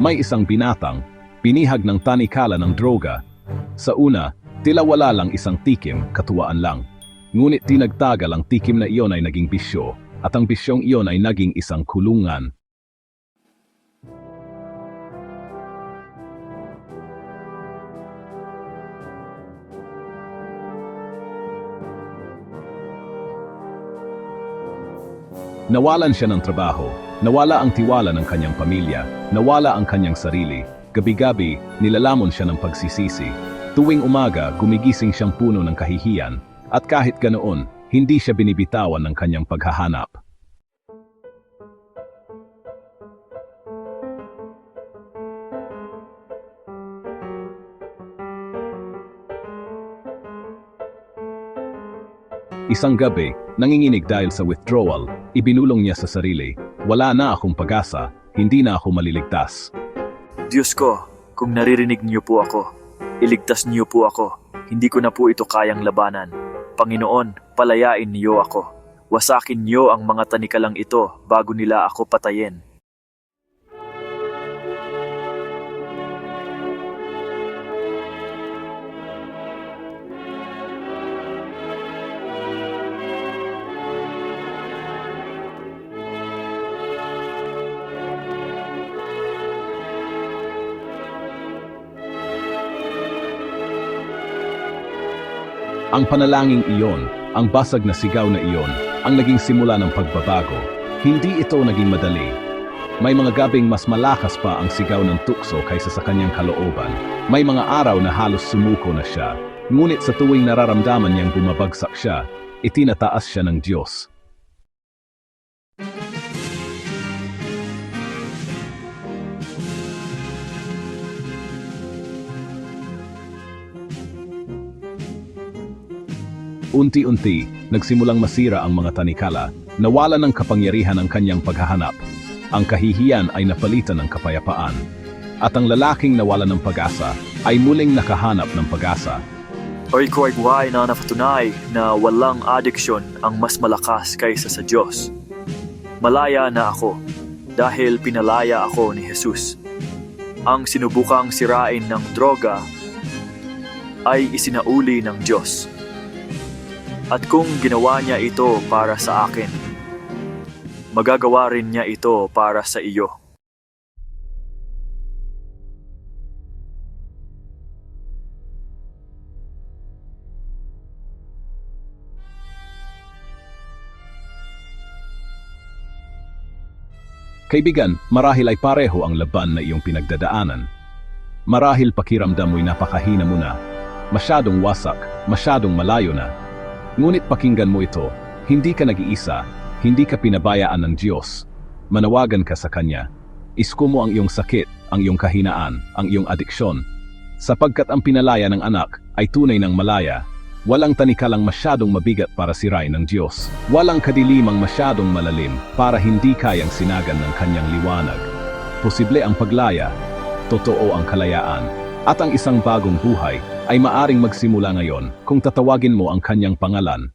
May isang binatang, pinihag ng tanikala ng droga. Sa una, tila wala lang isang tikim, katuwaan lang. Ngunit tinagtagal ang tikim na iyon ay naging bisyo, at ang bisyong iyon ay naging isang kulungan. Nawalan siya ng trabaho, nawala ang tiwala ng kanyang pamilya, nawala ang kanyang sarili. Gabi-gabi, nilalamon siya ng pagsisisi. Tuwing umaga, gumigising siyang puno ng kahihiyan, at kahit ganoon, hindi siya binibitawan ng kanyang paghahanap. Isang gabi, nanginginig dahil sa withdrawal, ibinulong niya sa sarili, wala na akong pag-asa, hindi na ako maliligtas. Diyos ko, kung naririnig niyo po ako, iligtas niyo po ako. Hindi ko na po ito kayang labanan. Panginoon, palayain niyo ako. Wasakin niyo ang mga tanikalang ito bago nila ako patayin. Ang panalangin iyon, ang basag na sigaw na iyon, ang naging simula ng pagbabago. Hindi ito naging madali. May mga gabing mas malakas pa ang sigaw ng tukso kaysa sa kanyang kalooban. May mga araw na halos sumuko na siya. Ngunit sa tuwing nararamdaman niyang bumabagsak siya, itinataas siya ng Diyos. Unti-unti, nagsimulang masira ang mga tanikala, nawala ng kapangyarihan ang kanyang paghahanap. Ang kahihiyan ay napalitan ng kapayapaan. At ang lalaking nawala ng pag-asa ay muling nakahanap ng pag-asa. Buhay na napatunay na walang adiksyon ang mas malakas kaysa sa Diyos. Malaya na ako dahil pinalaya ako ni Jesus. Ang sinubukang sirain ng droga ay isinauli ng Diyos. At kung ginawa niya ito para sa akin, magagawa rin niya ito para sa iyo. Kaibigan, marahil ay pareho ang laban na iyong pinagdadaanan. Marahil pakiramdam mo'y napakahina mo na, masyadong wasak, masyadong malayo na. Ngunit pakinggan mo ito, hindi ka nag-iisa, hindi ka pinabayaan ng Diyos. Manawagan ka sa Kanya. Isko mo ang iyong sakit, ang iyong kahinaan, ang iyong adiksyon. Sapagkat ang pinalaya ng anak ay tunay ng malaya, walang tanikalang masyadong mabigat para sirain ng Diyos. Walang kadilimang masyadong malalim para hindi kayang sinagan ng Kanyang liwanag. Posible ang paglaya, totoo ang kalayaan, at ang isang bagong buhay ay maaring magsimula ngayon kung tatawagin mo ang kanyang pangalan